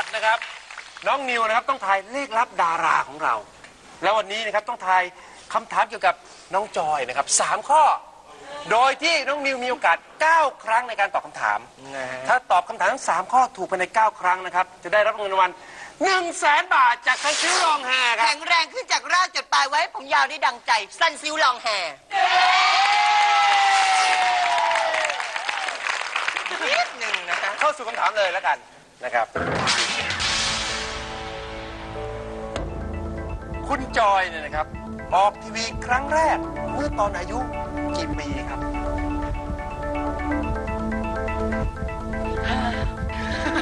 อดนะครับ น้องนิวนะครับต้องทายเลขลับดาราของเรา แล้ววันนี้นะครับต้องทายคำถามเกี่ยวกับน้องจอยนะครับสามข้อ โดยที่น้องนิวมีโอกาส 9 ครั้งในการตอบคำถาม ถ้าตอบคำถามทั้ง 3 ข้อถูกภายใน 9 ครั้งนะครับ จะได้รับเงินรางวัล1 0 0 0 0แสนบาทจากคันซิวรองแฮครับ แข็งแรงขึ้นจากรากจดปลายไว้ผมยาวได้ดังใจสั้นซิ้วลองแห่นิดหนึ่งนะฮะเข้าสู่คำถามเลยแล้วกันนะครับ คุณจอยเนี่ยนะครับ ออกทีวีครั้งแรกเมื่อตอนอายุกี่ปีครับ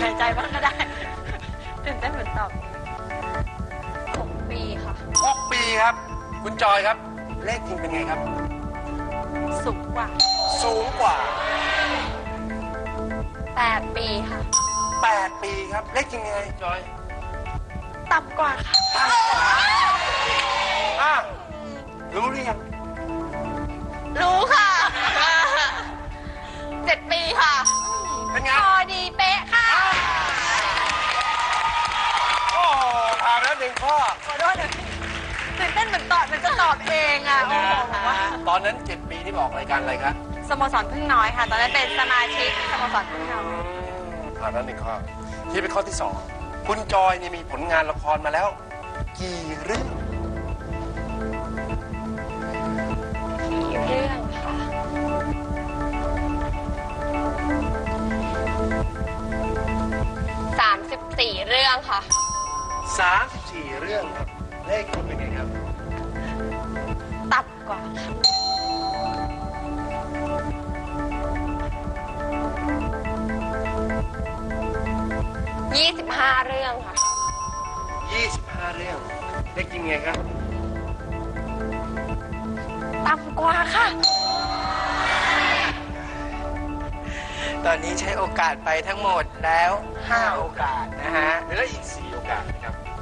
หายใจบ้างก็ได้ ตื่นเต้นเหมือนตอบหกปีค่ะ 6 ปีครับ คุณจอยครับ เลขจริงเป็นไงครับ สูงกว่าสูงกว่า แปดปีค่ะ 8 ปีครับ เลขจริงยังไงจอยต่ำกว่าค่ะ ต่ำกว่า หนึ่งข้อ ขอโทษนะตื่นเต้นเหมือนตอบมันจะตอบเองอะโอ้โหบอกว่าตอนนั้น7ปีที่บอกรายการอะไรครับสโมสรพึ่งน้อยค่ะ ตอนนั้นเป็นสมาชิกสโมสรพึ่งน้อยผ่านแล้วหนึ่งข้อที่เป็นข้อที่สองคุณจอยนี่มีผลงานละครมาแล้ว กี่เรื่องกี่เรื่องค่ะสามสิบสี่เรื่องค่ะ 34 เรื่องครับเลขคุณเป็นไงครับต่ำกว่าค่ะยี่สิบห้าเรื่องค่ะ 25 เรื่อง เลขจริงไงครับ ต่ำกว่าค่ะ ตอนนี้ใช้โอกาสไปทั้งหมดแล้ว 5 โอกาสนะฮะ เหลืออีก4 โอกาสนะครับ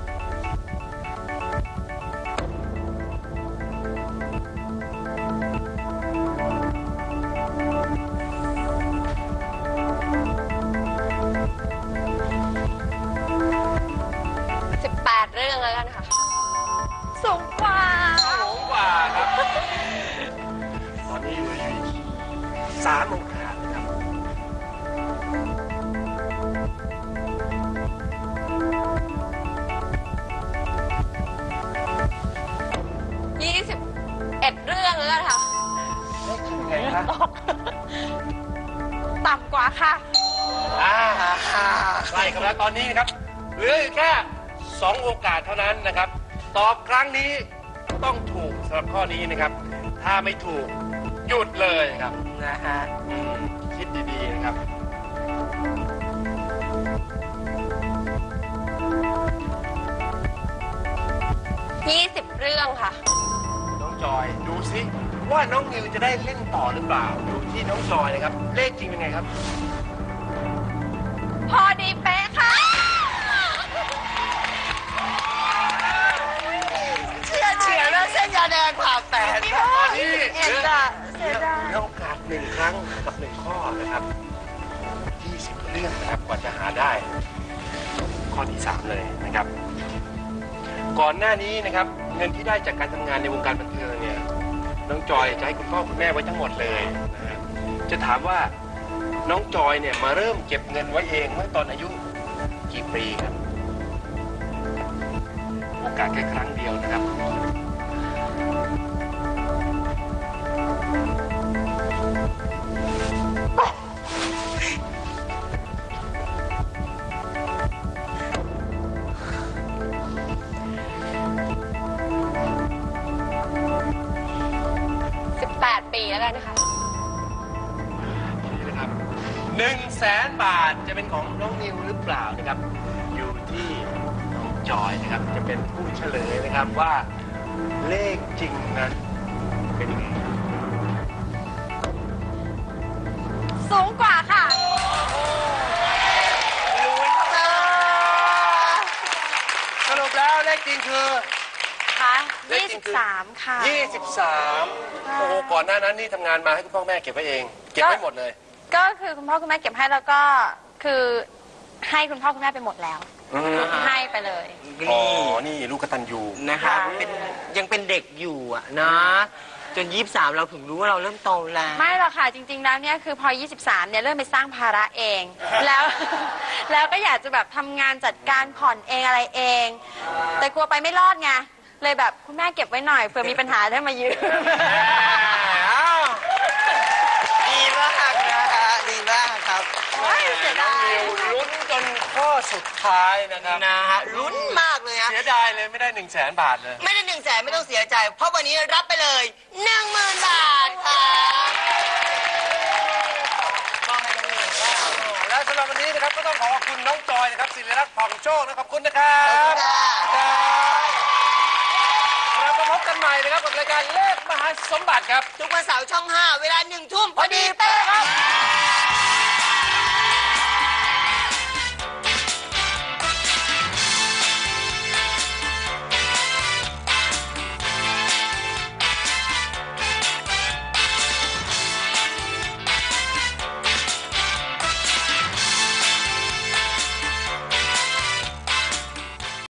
เลขจริงไงครับต่ำกว่าค่ะ อ่าใกล้กันแล้วตอนนี้นะครับเหลืออยู่แค่2โอกาสเท่านั้นนะครับ ตอบครั้งนี้ต้องถูกสำหรับข้อนี้นะครับ ถ้าไม่ถูกหยุดเลยครับนะฮะอืมคิดดีๆนะครับยี่สิบเรื่องค่ะ น้องจอยดูซิ ว่าน้องนิวจะได้เล่นต่อหรือเปล่าดูที่น้องจอยนะครับ เลขจริงเป็นไงครับ พอดีเป๊ะค่ะ เชียร์เชียร์แล้วเส้นยาแดงผ่าแตกตอนนี้เอ็นอะเสียดายเหลือโอกาสหนึ่งครั้งกับหนึ่งข้อนะครับ20เรื่องนะครับกว่าจะหาได้ ข้อที่3เลยนะครับ ก่อนหน้านี้นะครับ เงินที่ได้จากการทำงานในวงการบันเทิงเนี่ย น้องจอยจะให้คุณพ่อคุณแม่ไว้ทั้งหมดเลยนะจะถามว่าน้องจอยเนี่ยมาเริ่มเก็บเงินไว้เองเมื่อตอนอายุกี่ปีครับโอกาสแค่ครั้งเดียวนะครับ ดปีแล้วกันค่ะนี่นะครับหนึ่งแสนบาทจะเป็นของน้องนิวหรือเปล่านะครับ อยู่ที่น้องจอยนะครับ จะเป็นผู้เฉลยนะครับว่าเลขจริงนั้นเป็นยังไง ลขยี่จริสิงบคือสามค่ะ 23 โอ้โหก่อนหน้านั้นนี่ทำงานมาให้คุณพ่อแม่เก็บไว้เอง เก็บไว้หมดเลย ก็คือคุณพ่อคุณแม่เก็บให้แล้วก็คือให้คุณพ่อคุณแม่ไปหมดแล้ว อืมให้ไปเลย อ๋อ นี่นี่ลูกกตันยูนะครับค่ะ เป็นยังเป็นเด็กอยู่อะนะจนยี่สามเราถึงรู้ว่าเราเริ่มโตแล้ว ไม่หรอกค่ะจริง ๆ แล้วเนี่ยคือพอ 23 เนี่ยเริ่มไปสร้างภาระเอง แล้ว แล้วก็อยากจะแบบทำงานจัดการผ่อนเองอะไรเอง แต่กลัวไปไม่รอดไง เลยแบบคุณแม่เก็บไว้หน่อยเผื่อมีปัญหาได้มายืมอ้าวดีมากนะฮะดีมากครับโอ้ยเสียดาย ลุ้นจนข้อสุดท้ายนะครับนะฮะลุ้นมากเลยฮะเสียดายเลยไม่ได้หนึ่งแสนบาทเลย ไม่ได้หนึ่งแสนไม่ต้องเสียใจ เพราะวันนี้รับไปเลยหนึ่งหมื่นบาทครับมอบให้น้องหนึ่งว่าและสำหรับวันนี้นะครับก็ต้องขอขอบคุณน้องจอยนะครับศิริรักษ์ผ่องโชคนะขอบคุณนะครัขอบคุบณค่ะ ครับเรามา พบกันใหม่นะครับกับรายการเลขมหาสมบัติครับ ทุกวันเสาร์ช่อง 5 เวลาหนึ่งทุ่มพอดีเป๊ะครับ